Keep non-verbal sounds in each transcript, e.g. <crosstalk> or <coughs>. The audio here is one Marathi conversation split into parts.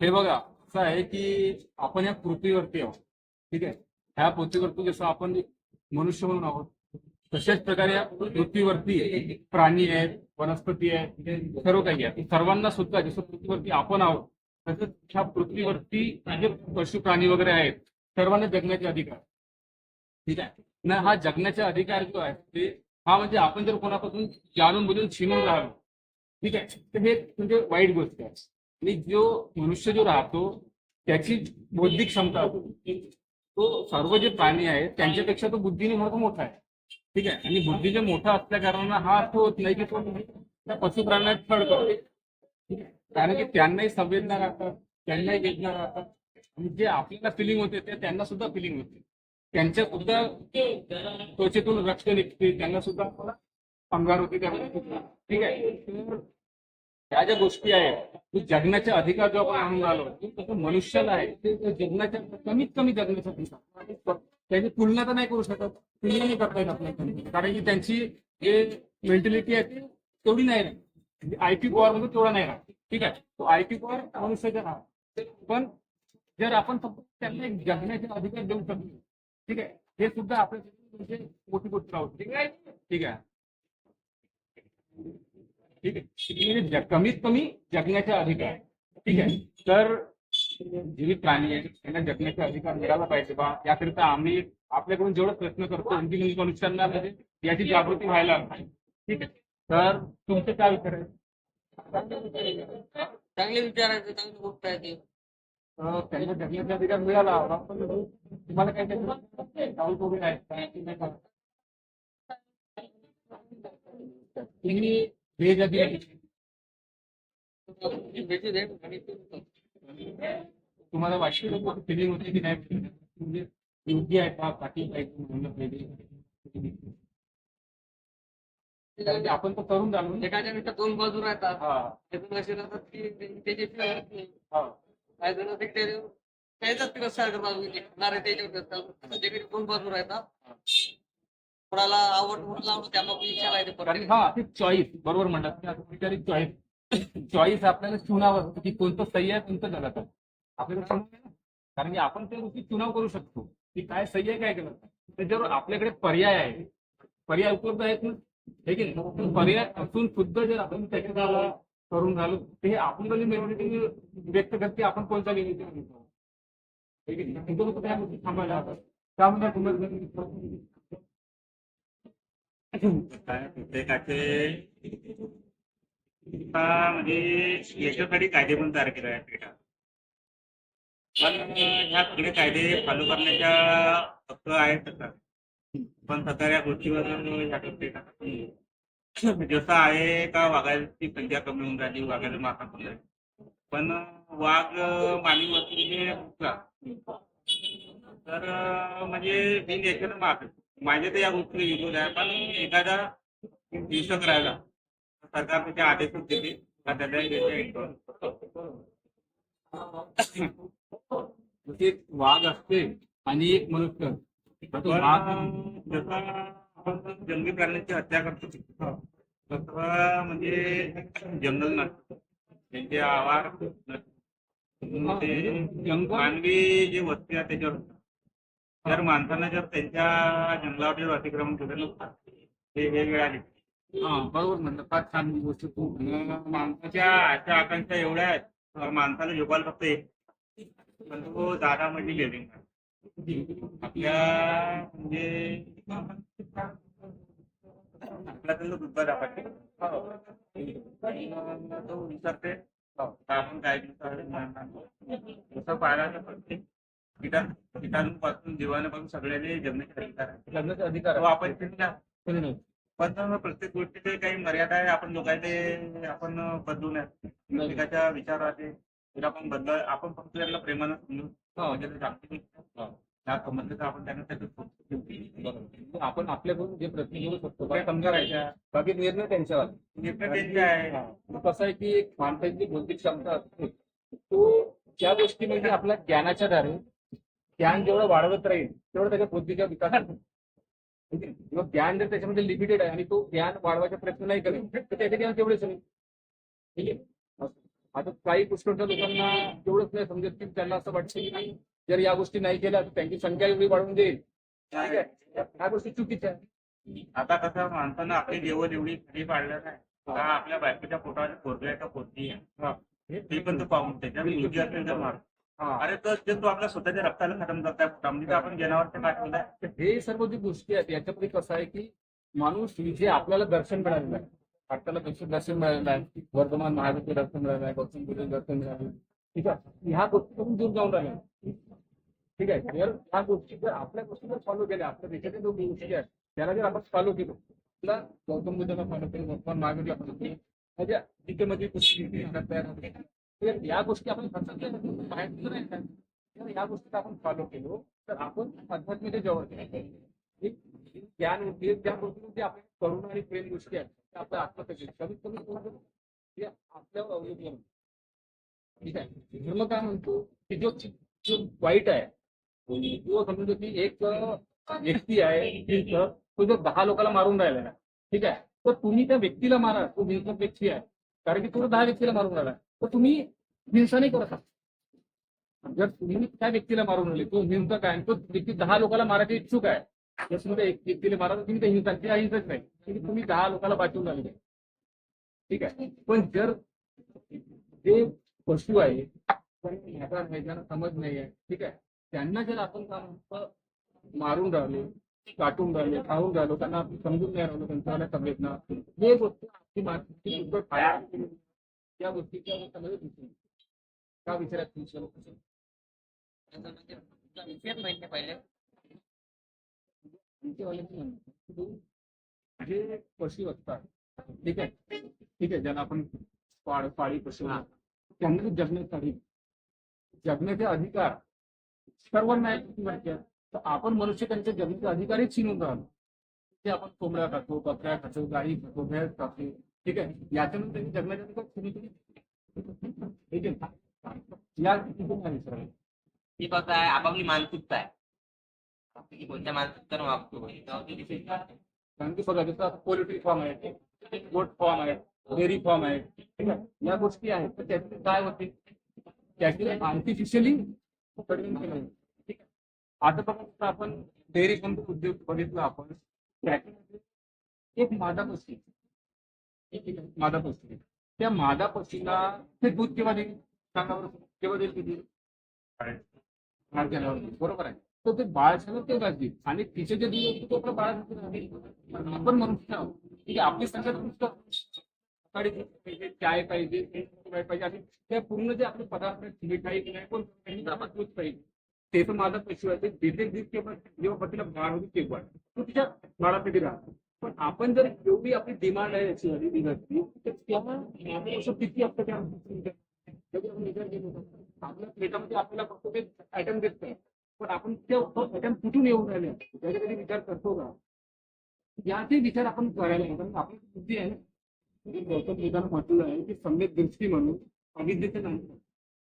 हे बघा असं आहे की आपण या पृथ्वीवरती आहोत. ठीक आहे? ह्या पृथ्वीवरती जसं आपण मनुष्य म्हणून आहोत तशाच प्रकारे या पृथ्वीवरती प्राणी आहेत वनस्पती आहेत सर्व काही आहे सर्वांना सुद्धा जसं पृथ्वीवरती आपण आहोत तसंच ह्या पृथ्वीवरती जे पशु प्राणी वगैरे आहेत सर्वांना जगण्याचे अधिकार ठीक आहे? ना हा जगण्याचा अधिकार जो आहे ते हा म्हणजे आपण जर कोणापासून जाणून बुजून छिनून राहिलो ठीक आहे? तर हे म्हणजे वाईट गोष्ट आहे. जो मनुष्य जो राहतो, त्याची बौद्धिक क्षमता तो सर्व जे प्राणी आहेत, त्यांच्यापेक्षा तो बुद्धीने मोठा आहे. ठीक आहे? आणि बुद्धी जे मोठा असल्या कारणानं हा अर्थ होत नाही की तो त्या पशु प्राण्यात छळ करतो. कारण की त्यांनाही संवेदना राहतात, त्यांनाही वेदना राहतात. आणि जे आपल्याला फिलिंग होते, ते त्यांना सुद्धा फिलिंग होते. त्यांच्या सुद्धा त्वचेतून रक्त निघते, त्यांना सुद्धा अंगार होते ठीक आहे? तर ह्या ज्या गोष्टी आहेत की जगण्याचे अधिकार जो आपण आणून आलो मनुष्याला आहे. ते ते जगण्याच्या, कमीत कमी जगण्याचा अधिकार. तुलना तर नाही करू शकत. तुलना नाही करता आपल्याला कारण की त्यांची जे मेंटॅलिटी आहे ती तेवढी नाही आय पॉवर मध्ये तेवढा नाही राहत. ठीक आहे? तो आय पी पॉवर मनुष्याचा राहत, पण जर आपण फक्त त्यांना एक जगण्याचे अधिकार देऊ शकलो, ठीक आहे? हे सुद्धा मोठी गोष्ट राहू ठीक आहे? ठीक आहे. ठीक आहे म्हणजे जग- कमीत कमी जगण्याचा अधिकार. ठीक आहे? तर जीवित प्राणी आहे त्यांना जगण्याचा अधिकार मिळाला पाहिजे बा. याकरिता आम्ही आपल्याकडून जेवढं प्रयत्न करतो आणखी मनुष्यांना याची जागृती व्हायला ठीक आहे? तर तुमचे काय विचार आहे? चांगले विचारायचे चांगली गोष्ट आहे ती. त्यांना जगण्याचा अधिकार मिळाला. हवा. पण तुम्हाला काय डाऊट वगैरे आहे? तुम्ही तुम्हाला वाटते फिलिंग होते की नाही? म्हणजे योग्य आहे का? पाटील पाहिजे. म्हणलं आपण तर तरुण झालो. ना. एखाद्या मिनिटात दोन बाजू राहतात. हा, त्यातून असे राहतात की त्याची. काही जण ते ते- त्याचाच तिरस्कार करतात म्हणजे त्याच्यावर दोन बाजू राहतात. कोणाला आवड कोणाला आवड त्या इच्छा राहते कारण हा ते चॉईस बरोबर म्हणतात चॉईस चॉईस आपल्याला चुनावं की कोणतं सही आहे कोणतं गलत आहे. आपल्याला कारण की आपण त्या गोष्टी चुनाव करू शकतो. की काय सही आहे काय गलत आहे. त्याच्यावर आपल्याकडे पर्याय आहे. पर्याय उपलब्ध आहेत ना? हे की पर्याय असून सुद्धा जर आपण त्याच्याला करून राहिलो तर हे आपल्याला मेजॉरिटी व्यक्त करते आपण कोणता निर्णय घेतो की नाही? तुमचं लोकं त्या गोष्टी थांबायला त्यामुळे काय प्रत्येकाचे म्हणजे याच्यासाठी कायदे पण तयार केले आहेत पेटा पण ह्या सगळे कायदे फॉलो करण्याच्या हक्क आहेत सरकार पण सरकार या गोष्टीवर ह्या <coughs> जसं आहे का वाघाची संख्या कमी होऊन राहिली वाघाला मासा कमी राहिली. पण वाघ मानवी वस्तू तर म्हणजे मी याच्यानं माग माझे तर या गोष्टी विरोध आहे पण एखादा हिंसक राहिला. सरकार त्याचे आदेशच देते. वाघ असते आणि एक मनुष्य. जसं आपण जंगली प्राण्यांची हत्या करतो तसं म्हणजे जंगल नसतं. त्यांचे आवार जंगल मानवी जे वस्ती आहे त्याच्यावर जर माणसानं जर त्यांच्या जंगलावर अतिक्रमण केलं नसतं ते हे आली. हा बरोबर म्हणलं. फार छान गोष्ट तू माणसाच्या आशा आकांक्षा एवढ्या आहेत. तर माणसाला झोपायला फक्त एक. पण तो दादा म्हणजे लिव्हिंग आपल्या म्हणजे आपला त्यांना दुधा दाखवते. तो विचारते का आपण काय जसं पाहायला तर प्रत्येक कीटा कीटाणूपासून जीवाणूपासून सगळ्याने जगण्याचे अधिकार आहे. लग्नाचा अधिकार तो आहे. आपण नाही. पण प्रत्येक गोष्टीचे काही मर्यादा आहे. आपण लोकांना ते आपण बदलू नये प्रत्येकाच्या विचाराचे. जर आपण बदल आपण फक्त त्यांना प्रेमानं समजून हा. म्हणजे ते जागतिक त्या संबंधित आपण त्यांना बरोबर. आपण आपल्याकडून जे प्रयत्न करू शकतो काय समजा राहायच्या बाकी निर्णय त्यांच्यावर. निर्णय त्यांचे आहे. कसं आहे की एक माणसाची बौद्धिक क्षमता असते. तो गोष्टी म्हणजे आपल्या ज्ञानाच्या द्वारे ज्ञान जेवढं वाढवत राहील तेवढं त्याच्या बुद्धीचा विकास होतो. ठीक आहे? किंवा ज्ञान जर त्याच्यामध्ये लिमिटेड आहे आणि तो ज्ञान वाढवायचा प्रयत्न नाही करेल तर त्याचे ज्ञान तेवढेच होईल ठीक आहे आता काही पुष्कळच्या लोकांना एवढंच नाही समजत की त्यांना असं वाटतं की जर या गोष्टी नाही केल्या तर त्यांची संख्या एवढी वाढून जाईल ठीक आहे ह्या गोष्टी चुकीच्या आता कसं माणसानं आपली जेवण एवढी फ्री पाडलं नाही का आपल्या बायकोच्या पोटावर आहे का पोरगी हा. आहे ते पण तो पाहून त्याच्या मुलगी असेल तर मार हा. अरे तर ते तो आपल्या स्वतःच्या रक्ताला खतम करताय पोटामध्ये तर आपण जनावरच्या पाठवलाय हे सर्व जी गोष्टी आहेत याच्यामध्ये कसं आहे की माणूस जे आपल्याला दर्शन मिळालेलं आहे आपल्याला दर्शन दर्शन मिळालेलं आहे वर्धमान महावीरचं दर्शन मिळालं आहे गौतम बुद्ध दर्शन मिळालं. ठीक आहे? ह्या गोष्टीकडून दूर जाऊन राहिले. ठीक आहे? जर ह्या गोष्टी जर आपल्या गोष्टी जर फॉलो केल्या आपल्या देशातील जो गोष्टी आहेत त्याला जर आपण फॉलो केलो तुला गौतम बुद्धाला फॉलो केलं वर्धमान फॉलो केलं म्हणजे गीतेमध्ये पुस्तकी तयार होते. तर या गोष्टी आपण आपण फॉलो केलो. तर आपण अध्यात्मिक जवळ. ज्ञान आपल्या करुणा आणि प्रेम गोष्टी आहेत. कमीत कमी ते अवलंबून ठीक आहे? धर्म काय म्हणतो की जो जो वाईट आहे तो समजतो की एक अं, व्यक्ती आहे तो जो दहा लोकांना मारून राहिला ठीक आहे? तर तुम्ही त्या व्यक्तीला मारा तो हिंसक व्यक्ती आहे. कारण की तो दहा व्यक्तीला मारून राहिला. तर तुम्ही हिंसा नाही करत आहात. जर तुम्ही त्या व्यक्तीला मारून राहिले तो हिंसक आहे तो व्यक्ती दहा लोकांना मारायचे इच्छुक आहे त्याच्यामध्ये एक व्यक्तीला मारा तर तुम्ही ते हिंसा ते अहिंसक नाही. तुम्ही दहा लोकांना वाचवून राहिले ठीक आहे? पण जर जे पशु आहे त्यांना ह्याचा ज्यांना समज नाही आहे ठीक आहे? त्यांना जर आपण मारून राहिलो काटून राहिले खाऊन राहिलो त्यांना समजून नाही राहिलो त्यांच्या संवेदना हे गोष्ट आपली मानसिक उद्धट आहे. या गोष्टीच्या गोष्टीमध्ये दिसून. का विचारात तुमच्या लोकांचं? विषयच माहिती पहिले. जे पशु असतात ठीक आहे? ठीक आहे ज्यांना आपण पाळ पाळी पशु त्यांना जे जगण्यासाठी जगण्याचे अधिकार सर्वांना आहे तर आपण मनुष्य त्यांचे जगण्याचे अधिकारही छिनून राहिलो ते आपण कोंबड्या खातो बकऱ्या खातो गाई खातो भेळ खातो. ठीक आहे याच्यानंतर अधिकार छिनून ठीक आहे या आहे सर ती कसं आहे आपापली मानसिकता आहे आपण कोणत्या वागतो ते. कारण की बघा जसं पोल्ट्री फार्म आहे गोट फार्म आहे डेअरी फार्म आहे ठीक आहे या गोष्टी आहेत तर त्याचे काय होते त्याचे आर्टिफिशियली केलं ठीक आहे आता बघा आपण डेअरी फार्म उद्योग बघितला आपण त्याच्यामध्ये एक मादा आहे मादा पक्षी त्या मादा पक्षीला ते दूध केव्हा देईल? सांगा केव्हा देईल किती बरोबर आहे. तर ते तेव्हाच देईल. आणि तिचे जे दूध असते तो बाळ आपण आहोत ठीक आहे आपली पाहिजे, चाय पाहिजे पाहिजे आणि ते पूर्ण जे आपले पदार्थ मिठाई दूध पाहिजे. ते तर माझा पैसे देते दूध केव्हा, जेव्हा बाळ होती तो तिच्या राहतो. पण आपण जर एवढी आपली डिमांड आहे याची तर किती त्या विचार आपल्या प्लेटामध्ये आपल्याला फक्त ते आयटम देत नाही पण आपण ते आयटम कुठून येऊन राहिले? याचा कधी विचार करतो का? याचे विचार आपण करायला. कारण आपली बुद्धी आहे गौतम म्हटलं आहे की दृष्टी म्हणून नाही.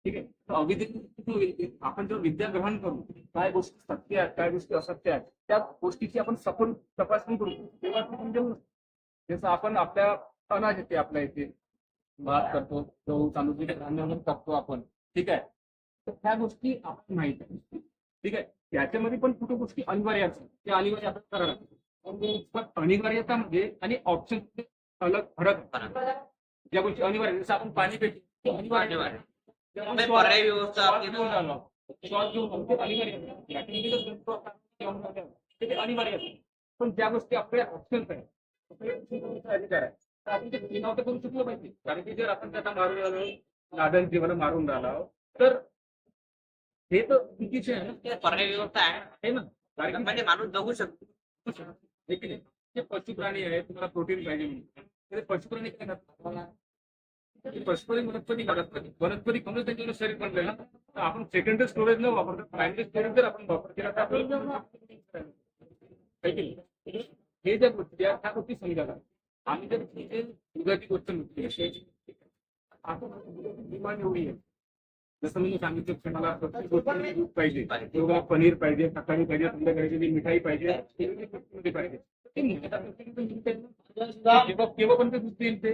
ठीक आहे? तर आपण जर विद्या ग्रहण करू काय गोष्टी सत्य आहेत काय गोष्टी असत्य आहेत त्या गोष्टीची आपण सखोल तपासणी करू. तेव्हा म्हणजे जसं आपण आपल्या अनाज येते आपल्या इथे. भात करतो गहू तांदूळ धान्य वगैरे करतो आपण. ठीक आहे? तर त्या गोष्टी आपण माहीत आहे ठीक आहे? त्याच्यामध्ये पण कुठे गोष्टी अनिवार्य असतात त्या अनिवार्य आपण करायला पण पण म्हणजे आणि ऑप्शन अलग फरक ज्या गोष्टी अनिवार्य जसं आपण पाणी पेटी अनिवार्य पर्यायी व्यवस्था अनिवार्य पण ज्या गोष्टी आपल्या ऑप्शन्स आहेत आपल्या गोष्टीचा अधिकार आहे. तर आपण ते करू शकलो पाहिजे. कारण की जर आपण त्यांना मारून राहिलो जीवन मारून राहिलो तर हे तर चुकीचे आहे ना. ते पर्यायी व्यवस्था आहे. ना. कारण म्हणजे माणूस जगू शकतो. हे की नाही? जे पशु प्राणी आहे तुम्हाला प्रोटीन पाहिजे म्हणून. पशु प्राणी काय करतात? वनस्पती त्यांच्याकडे शरीर बनलंय ना तर आपण सेकंडरी स्टोरेज न वापरता. प्रायमरी स्टोरेज जर आपण वापर केला तर है ज्या गोष्टी आहेत गोष्टी आम्ही जर दुधाची गोष्ट म्हटली डिमांड एवढी आहे. जसं मी सांगितलं पाहिजे. पनीर पाहिजे सकाळी पाहिजे संध्याकाळची जी मिठाई पाहिजे पाहिजे. ते. केव्हा पण ते ते?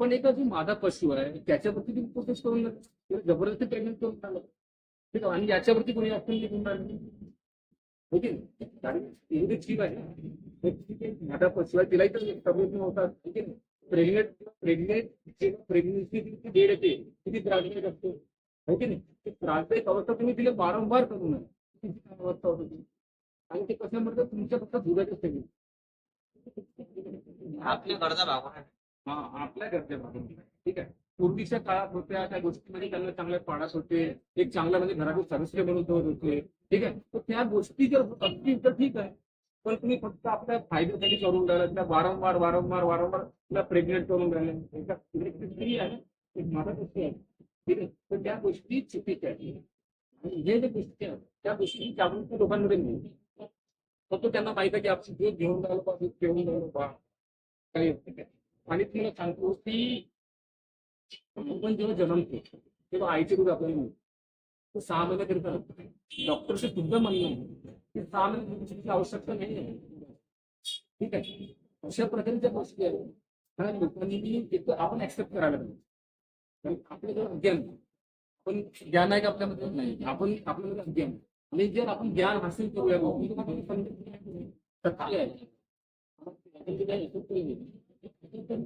पण एका जो मादा पशु आहे. त्याच्यावरती तुम्ही प्रोसेस करून जबरदस्ती प्रेग्नेंट करून टाकलं ठीक आहे? आणि याच्यावरती कोणी ऍक्शन लिहून राहिली हो कारण एवढी ठीक आहे ठीक आहे, मादा पशु आहे. तिलाही तर तब्येत होतात. ठीक आहे? प्रेग्नेंट प्रेग्नेंट प्रेग्नेन्सी डेट येते किती त्रासदायक असतो. हो की नाही? ते त्रासदायक अवस्था तुम्ही तिला वारंवार करू नये अवस्था होती आणि ते कसं म्हणतात तुमच्या फक्त दुधाच्या सगळी. आपल्या गरजा भागवणार हा आपल्या गरजा भागून घ्या. ठीक आहे पूर्वीच्या काळात होत्या त्या गोष्टीमध्ये त्यांना चांगल्या पाडात होते एक चांगला म्हणजे घरातील सदस्य म्हणून होते ठीक आहे तर त्या गोष्टी जर असतील तर ठीक आहे पण तुम्ही फक्त आपल्या फायद्यासाठी करून राहिला त्या वारंवार वारंवार वारंवार तिला प्रेग्नेंट करून राहिले स्त्री आहे एक माता गोष्टी ठीक आहे तर त्या गोष्टी चुकीच्या आणि हे? जे गोष्टी आहेत त्या गोष्टी जागृती लोकांमध्ये नाही फक्त त्यांना माहिती आहे की आपण दूध घेऊन राहिलो बा घेऊन राहिलो बा काही असते काय. आणि तुम्हाला सांगतो की आपण जेव्हा जन्मतो तेव्हा आईचे दूध आपल्याला मिळतो सहा महिने तरी डॉक्टरचं सुद्धा म्हणणं की सहा महिन्याची आवश्यकता नाही आहे. ठीक आहे. अशा प्रकारच्या गोष्टी आहेत. ह्या लोकांनी एक आपण ऍक्सेप्ट करायला पाहिजे. आपल्याकडे ज्ञान पण ज्ञान आहे का आपल्यामध्ये नाही. आपण आपल्याकडे अज्ञान आणि जर आपण ज्ञान हासिल करूया तर काय आहे?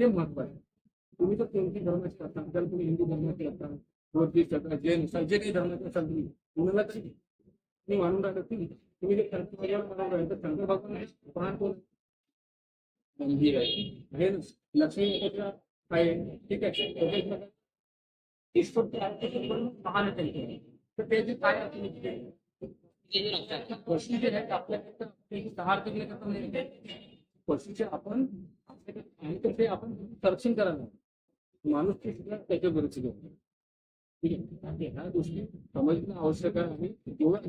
हे महत्व आहे तुम्ही तर कोणत्या धर्माचे असता तर तुम्ही हिंदू धर्माचे असता बौद्धिस्ट असता जैन असता जे काही धर्माचे असाल तुम्ही कोणाला तरी मी मानून राहत तुम्ही तुम्ही जे शंकरभाव मानून राहता शंकरभाव पाहत कोण हे आहे लक्ष्मी एकत्र आहे ठीक आहे ईश्वर के अर्थ के ऊपर महान चलते हैं? तो त्याचे काय अर्थ निघते पशुचे आहेत आपल्याकडे सहा अर्थ केले तर पशुचे आपण संरक्षण करायला माणूस त्याच्या गरजेची ह्या गोष्टी आवश्यक है आणि जेवढ्या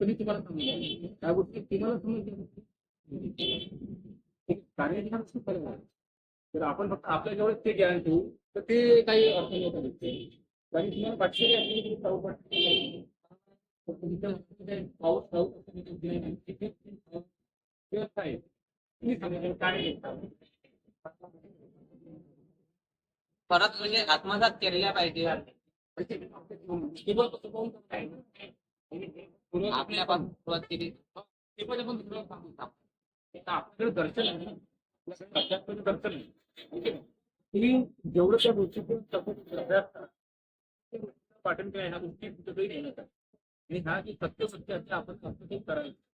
तरी तुम्हाला समजल्या त्या गोष्टी तुम्हाला समजल्या कार्यक्रम ते ज्ञान ठेवू, तर अर्थ नाही कारण तुम्हाला व्यवस्था आहे. काय परत म्हणजे आत्मसात केलेल्या पाहिजे केवळ आपल्यापासून सुरुवात केली ते पण आपण आपल्याकडे दर्शन आहे दर्शन आहे ठीक जेवढं त्या गोष्टीतून तपत केलं ह्या गोष्टी कुठेतरी नेण्यात आणि हा की सत्य सत्य असते आपण सत्य करायचं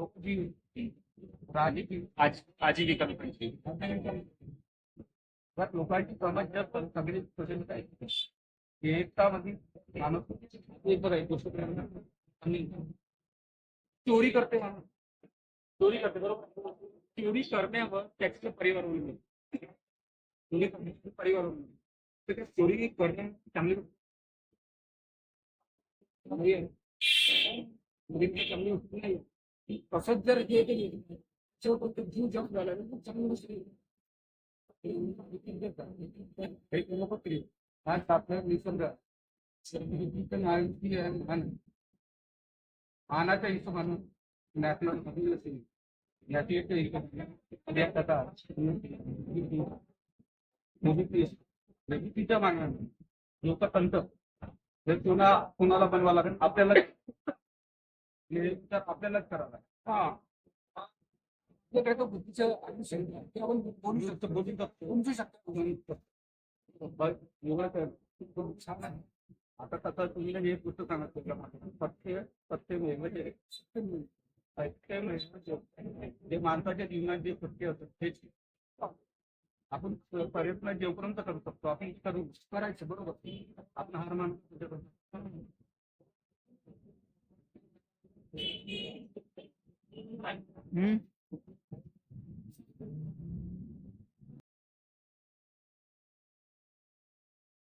तो जी राज़ी की आज, आजी की कमी पड़ी थी। बट लोकांची समज जर सगळे सोशल काय एकता मध्ये माणूस एक बघा एक गोष्ट आणि चोरी करते माणूस चोरी करते बरोबर। चोरी करण्यावर त्याचे परिवार होईल चोरी करण्याचे परिवार होईल तर तो त्या चोरी करणे चांगली चांगली होती नाही आहे. जर हे केली शेवट जीव जप झाला तर चांगली गोष्ट नाही. हे लोक केली आज आपल्या निसर्ग मानाच्या हिशोबानं नॅशनल असेल. नॅशनल तिच्या मागण्यानं लोकतंत्र जर कोणा कोणाला बनवा लागेल आपल्याला हे आपल्यालाच करावं हा. आपल्याकडे तो बुद्धीचं आयुष्य आहे. ते आपण बोलू शकतो. बोलू शकतो. शकतो. बोलू छान आहे. आता तसं तुम्ही हे गोष्ट सत्य वेगळे सत्य सत्य म्हणजे जे माणसाच्या जीवनात जे सत्य असतं तेच. आपण प्रयत्न जेवपर्यंत करू शकतो आपण करू करायचं बरोबर. आपण हार मानतो Ừ.